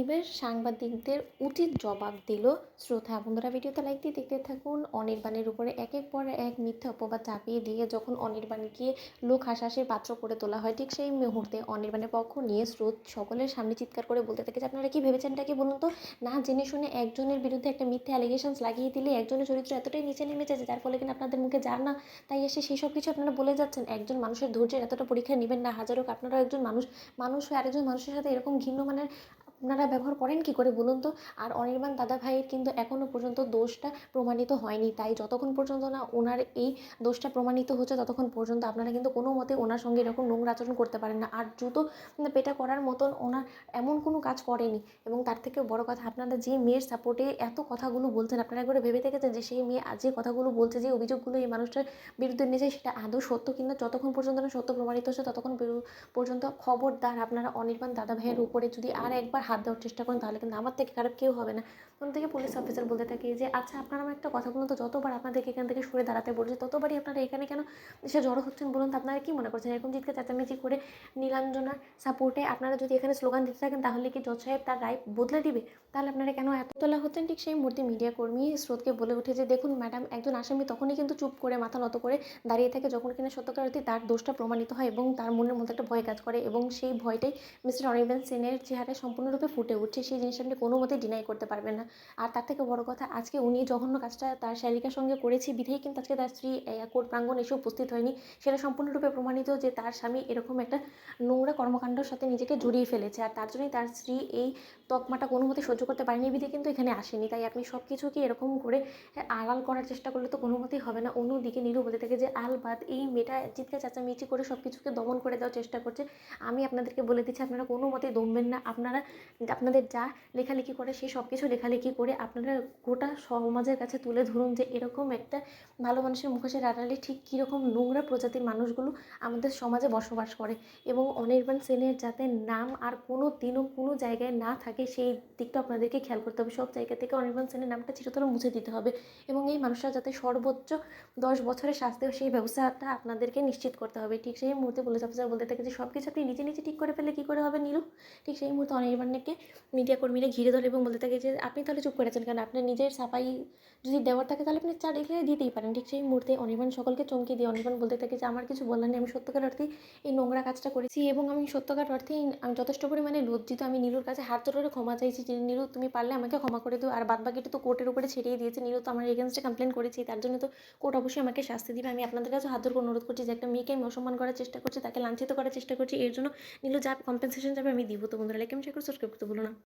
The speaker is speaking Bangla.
এবার সাংবাদিকদের উচিত জবাব দিল শ্রোতা। বন্ধুরা, ভিডিওতে লাইক দিয়ে দেখতে থাকুন। অনির্বাণের উপরে এক এক পর এক মিথ্যা অপবাদ চাপিয়ে দিয়ে যখন অনির্বাণকে লোক হাসাহাসির পাত্র করে তোলা হয়, ঠিক সেই মুহূর্তে অনির্বাণের পক্ষ নিয়ে স্রোত সকলের সামনে চিৎকার করে বলতে থাকে যে, আপনারা কি ভেবেছেন কি বলুন তো? না, জেনে শুনে একজনের বিরুদ্ধে একটা মিথ্যা অ্যালিগেশনস লাগিয়ে দিলে একজনের চরিত্র এতটাই নিচে নেমে যায় যে, যার ফলে কিনা আপনাদের মুখে যার না, তাই এসে সেই সব কিছু আপনারা বলে যাচ্ছেন। একজন মানুষের ধৈর্যের এতটা পরীক্ষা নেবেন না। হাজার হোক আপনারা একজন মানুষ মানুষ হয়ে আরেকজন মানুষের সাথে এরকম ঘিন্ন মানের আপনারা ব্যবহার করেন কি করে বলুন তো? আর অনির্বাণ দাদা ভাইয়ের কিন্তু এখনও পর্যন্ত দোষটা প্রমাণিত হয়নি। তাই যতক্ষণ পর্যন্ত না ওনার এই দোষটা প্রমাণিত হচ্ছে, ততক্ষণ পর্যন্ত আপনারা কিন্তু কোনো মতে ওনার সঙ্গে এরকম নোংরা আচরণ করতে পারেন না। আর জুতো পেটা করার মতন ওনার এমন কোনো কাজ করেনি। এবং তার থেকেও বড় কথা, আপনারা যে মেয়ের সাপোর্টে এত কথাগুলো বলছেন, আপনারা একবারে ভেবে দেখেছেন যে সেই মেয়ে যে কথাগুলো বলছে, যে অভিযোগগুলো এই মানুষটার বিরুদ্ধে নিয়েছে, সেটা আদৌ সত্য কিনা? যতক্ষণ পর্যন্ত না সত্য প্রমাণিত হচ্ছে, ততক্ষণ পর্যন্ত খবরদার আপনারা অনির্বাণ দাদা ভাইয়ের উপরে যদি আর একবার হাত দেওয়ার চেষ্টা করেন, তাহলে কিন্তু আমার থেকে খারাপ কেউ হবে না। তখন থেকে পুলিশ অফিসার বলতে থাকে যে আচ্ছা আপনারা আমার একটা কথা বলুন তো, যতবার আপনাদেরকে এখান থেকে সরে দাঁড়াতে বলছে, ততবারই আপনারা এখানে কেন এসে জড়ো হচ্ছেন বলুন তো? আপনারা কি মনে করছেন? এরকম জিতকে চেঁচামেচি করে নীলাঞ্জনার সাপোর্টে আপনারা যদি এখানে স্লোগান দিতে থাকেন, তাহলে কি জজ সাহেব তার রায় বদলে দিবে? তাহলে আপনারা কেন এত তোলা হতেন ঠিক সেই মুহূর্তে মিডিয়া কর্মী স্রোতকে বলে উঠে যে, দেখুন ম্যাডাম একজন আসামি তখনই কিন্তু চুপ করে মাথা নত করে দাঁড়িয়ে থাকে যখন কিনা সত্যকার তার দোষটা প্রমাণিত হয় এবং তার মনের মধ্যে একটা ভয় কাজ করে এবং সেই ভয়টাই মিস্টার অনির্বাণ সেনের চেহারায় সম্পূর্ণরূপে ফুটে উঠছে, সেই জিনিসটা আপনি কোনো মতেই ডিনাই করতে পারবেন না। আর তার থেকে বড় কথা, আজকে উনি জঘন্য কাজটা তার শালিকার সঙ্গে করেছে বিধেই কিন্তু আজকে তার স্ত্রী কোর্ট প্রাঙ্গণ এসে উপস্থিত হয়নি। সেটা সম্পূর্ণরূপে প্রমাণিত যে তার স্বামী এরকম একটা নোংরা কর্মকাণ্ডের সাথে নিজেকে জড়িয়ে ফেলেছে। আর তার জন্যই তার স্ত্রী এই তকমাটা কোনো মতে সহ্য করতে পারেনি, বিধে কিন্তু এখানে আসেনি। তাই আপনি সব কিছুকে এরকম করে আড়াল করার চেষ্টা করলে তো কোনো মতেই হবে না। অন্যদিকে নীরু বলতে থাকে যে আলবাদ এই মেয়েটা চিৎকার, চেঁচামেচি করে সব কিছুকে দমন করে দেওয়ার চেষ্টা করছে। আমি আপনাদেরকে বলে দিচ্ছি, আপনারা কোনো মতেই দমবেন না। আপনারা আপনাদের যা লেখালেখি করে, সেই সব কিছু লেখালেখি করে আপনারা গোটা সমাজের কাছে তুলে ধরুন যে এরকম একটা ভালো মানুষের মুখোশের আড়ালে ঠিক কীরকম নোংরা প্রজাতির মানুষগুলো আমাদের সমাজে বসবাস করে এবং অনির্বাণ সেনের যাতে নাম আর কোনো দিনও কোনো জায়গায় না থাকে, সেই দিকটা আপনাদেরকে খেয়াল করতে হবে। সব জায়গা থেকে অনির্বাণ সেনের নামটা চিরতরে মুছে দিতে হবে এবং এই মানুষরা যাতে সর্বোচ্চ দশ বছরের শাস্তি সেই ব্যবস্থাটা আপনাদেরকে নিশ্চিত করতে হবে। ঠিক সেই মুহূর্তে পুলিশ অফিসার বলতে থাকে যে সব কিছু আপনি নিজে নিজে ঠিক করে ফেলে কী করে হবে নীলু? ঠিক সেই মুহূর্তে অনির্বাণকে মিডিয়া কর্মীরা ঘিরে ধরে এবং বলতে থাকে যে, আপনি তাহলে চুপ করেছেন কারণ আপনার নিজের সাফাই যদি দেওয়ার থাকে তাহলে আপনি চা রেখে দিতেই পারেন। ঠিক সেই মুহূর্তে অনির্বাণ সকলকে চমকে দিয়ে অনির্বাণ বলতে থাকে যে, আমার কিছু বলার নেই, আমি সত্যকার অর্থে এই নোংরা কাজটা করেছি এবং আমি সত্যকার অর্থে আমি যথেষ্ট পরিমাণে লজ্জিত। আমি নীলুর কাছে হাত জোর করে ক্ষমা চাইছি যে, নীলু, তুমি পারলে আমাকে ক্ষমা করে দিও। আর বাদ বাকিটা তো কোর্টের উপরে ছেড়িয়ে দিয়েছে। নীলু তো আমার এগেনস্টে কমপ্লেন করেছি তার জন্য তো কোর্ট অবশ্যই আমাকে শাস্তি দিবে। আমি আপনাদের কাছে হাত জোর অনুরোধ করছি যে, একটা মেয়েকে আমি অসম্মান করার চেষ্টা করছি, তাকে লাঞ্ছিত করার চেষ্টা করছি। এর জন্য নীলু যা কম্পেনসেশন যাবে আমি দিব। তো বন্ধুরা লাইক আমি শেয়ার করে সাবস্ক্রাইব করতে ভুলো না